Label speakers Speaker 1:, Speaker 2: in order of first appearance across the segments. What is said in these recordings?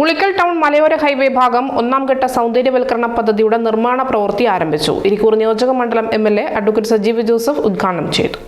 Speaker 1: Ulikkal town മലയോര highway ഭാഗം ഒന്നാം ഘട്ട സൗന്ദര്യവൽക്കരണ പദ്ധതിയുടെ നിർമ്മാണ പ്രവൃത്തി ആരംഭിച്ചു. ഇരിക്കൂർ നിയോജക മണ്ഡലം M L A advocate Sajeev Joseph ഉദ്ഘാടനം ചെയ്തു.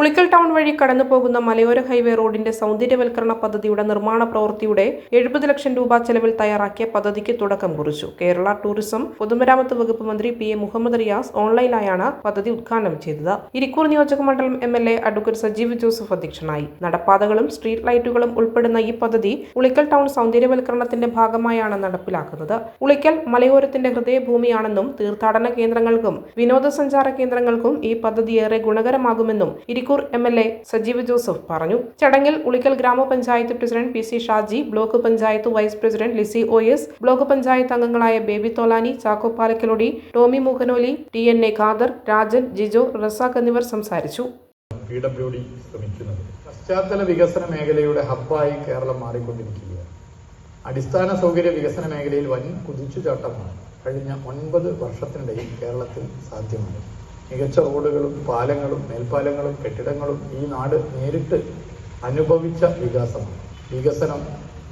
Speaker 1: ഉളിക്കൽ ടൗൺ വഴി കടന്നു പോകുന്ന മലയോര ഹൈവേ റോഡിന്റെ സൗന്ദര്യവൽക്കരണ പദ്ധതിയുടെ നിർമ്മാണ പ്രവൃത്തിയുടെ എഴുപത് ലക്ഷം രൂപ ചെലവിൽ തയ്യാറാക്കിയ പദ്ധതിക്ക് തുടക്കം കുറിച്ചു. കേരള ടൂറിസം പൊതുമരാമത്ത് വകുപ്പ് മന്ത്രി പി എ മുഹമ്മദ് റിയാസ് ഓൺലൈനായാണ് പദ്ധതി ഉദ്ഘാടനം ചെയ്തത്. ഇരിക്കൂർ നിയോജക മണ്ഡലം M L A advocate Sajeev Joseph അധ്യക്ഷനായി. നടപ്പാതകളും സ്ട്രീറ്റ് ലൈറ്റുകളും ഉൾപ്പെടുന്ന ഈ പദ്ധതി ഉളിക്കൽ ടൗൺ സൗന്ദര്യവൽക്കരണത്തിന്റെ ഭാഗമായാണ് നടപ്പിലാക്കുന്നത്. ഉളിക്കൽ മലയോരത്തിന്റെ ഹൃദയഭൂമിയാണെന്നും തീർത്ഥാടന കേന്ദ്രങ്ങൾക്കും വിനോദസഞ്ചാര കേന്ദ്രങ്ങൾക്കും ഈ പദ്ധതി ഏറെ ഗുണകരമാകുമെന്നും Irikkur M L A Sajeev Joseph പറഞ്ഞു. ചടങ്ങിൽ ഉളിക്കൽ ഗ്രാമപഞ്ചായത്ത് president P C Shaji block panchayat vice president Lissy O S block panchayat അംഗങ്ങളായ Baby Tholani Chacko Palakkalody Tomy Mookkanoli T N A Khader Rajan Jijo Razak എന്നിവർ സംസാരിച്ചു.
Speaker 2: പശ്ചാത്തല വികസന മേഖലയുടെ ഹബ്ബായി കേരളം മാറിക്കൊണ്ടിരിക്കുകയാണ്. അടിസ്ഥാന സൗകര്യ വികസന മേഖലയിൽ വൻ കുതിച്ചുചാട്ടമാണ്. കഴിഞ്ഞ ഒൻപത് വർഷത്തിനിടയിൽ കേരളത്തിൽ സാധ്യമായി മികച്ച റോഡുകളും പാലങ്ങളും മേൽപ്പാലങ്ങളും കെട്ടിടങ്ങളും ഈ നാട് നേരിട്ട് അനുഭവിച്ച വികാസമാണ്. വികസനം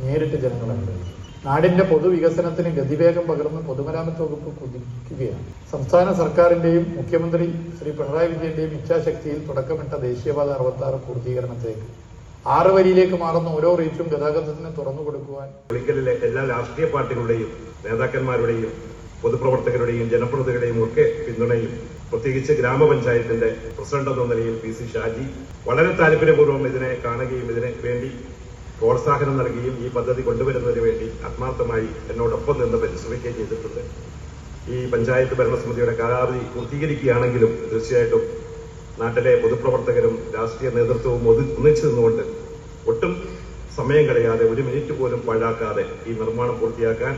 Speaker 2: നേരിട്ട് ജനങ്ങൾ അനുഭവിച്ചു നാടിന്റെ പൊതുവികസനത്തിന് ഗതിവേഗം പകർന്ന് പൊതുമരാമത്ത് വകുപ്പ് കുതിക്കുകയാണ്. സംസ്ഥാന സർക്കാരിന്റെയും മുഖ്യമന്ത്രി ശ്രീ പിണറായി വിജയന്റെയും ഇച്ഛാശക്തിയിൽ തുടക്കമിട്ട ദേശീയപാത അറുപത്തി ആറ് പൂർത്തീകരണത്തിലേക്ക്. ആറ് വരിയിലേക്ക് മാറുന്ന ഓരോ റീച്ചും ഗതാഗതത്തിന് തുറന്നു കൊടുക്കുവാൻ
Speaker 3: ഒളിക്കലിലെ എല്ലാ രാഷ്ട്രീയ പാർട്ടികളുടെയും നേതാക്കന്മാരുടെയും പൊതുപ്രവർത്തകരുടെയും ജനപ്രതിനിധികളുടെയും ഒക്കെ പിന്തുണയും പ്രത്യേകിച്ച് ഗ്രാമപഞ്ചായത്തിന്റെ പ്രസിഡന്റ് എന്ന നിലയിൽ പി സി ഷാജി വളരെ താല്പര്യപൂർവം ഇതിനെ കാണുകയും ഇതിന് വേണ്ടി പ്രോത്സാഹനം നൽകുകയും ഈ പദ്ധതി കൊണ്ടുവരുന്നതിന് വേണ്ടി ആത്മാർത്ഥമായി എന്നോടൊപ്പം നിന്ന് പരിശ്രമിക്കുകയും ചെയ്തിട്ടുണ്ട്. ഈ പഞ്ചായത്ത് ഭരണസമിതിയുടെ കാലാവധി പൂർത്തീകരിക്കുകയാണെങ്കിലും തീർച്ചയായിട്ടും നാട്ടിലെ പൊതുപ്രവർത്തകരും രാഷ്ട്രീയ നേതൃത്വവും ഒന്നിച്ചു നിന്നുകൊണ്ട് ഒട്ടും സമയം കളയാതെ ഒരു മിനിറ്റ് പോലും പാഴാക്കാതെ ഈ നിർമ്മാണം പൂർത്തിയാക്കാൻ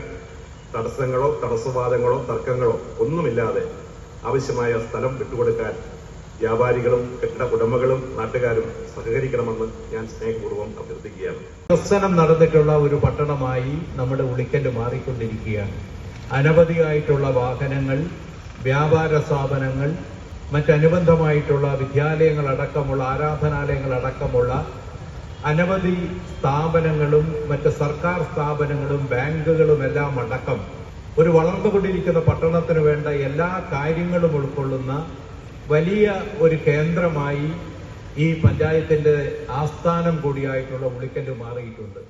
Speaker 3: തടസ്സങ്ങളോ തടസ്സവാദങ്ങളോ തർക്കങ്ങളോ ഒന്നുമില്ലാതെ ആവശ്യമായ സ്ഥലം വിട്ടുകൊടുക്കാൻ വ്യാപാരികളും കെട്ടിട ഉടമകളും നാട്ടുകാരും സഹകരിക്കണമെന്ന് ഞാൻ സ്നേഹപൂർവം അഭ്യർത്ഥിക്കുകയാണ്.
Speaker 4: വികസനം നടന്നിട്ടുള്ള ഒരു പട്ടണമായി നമ്മുടെ ഉളിക്കൽ മാറിക്കൊണ്ടിരിക്കുകയാണ്. അനവധിയായിട്ടുള്ള വാഹനങ്ങൾ വ്യാപാര സ്ഥാപനങ്ങൾ മറ്റനുബന്ധമായിട്ടുള്ള വിദ്യാലയങ്ങൾ അടക്കമുള്ള ആരാധനാലയങ്ങൾ അടക്കമുള്ള അനവധി സ്ഥാപനങ്ങളും മറ്റ് സർക്കാർ സ്ഥാപനങ്ങളും ബാങ്കുകളും എല്ലാം അടക്കം ഒരു വളർന്നുകൊണ്ടിരിക്കുന്ന പട്ടണത്തിന് വേണ്ട എല്ലാ കാര്യങ്ങളും ഉൾക്കൊള്ളുന്ന വലിയ ഒരു കേന്ദ്രമായി ഈ പഞ്ചായത്തിന്റെ ആസ്ഥാനം കൂടിയായിട്ടുള്ള ഉളിക്കൽ മാറിയിട്ടുണ്ട്.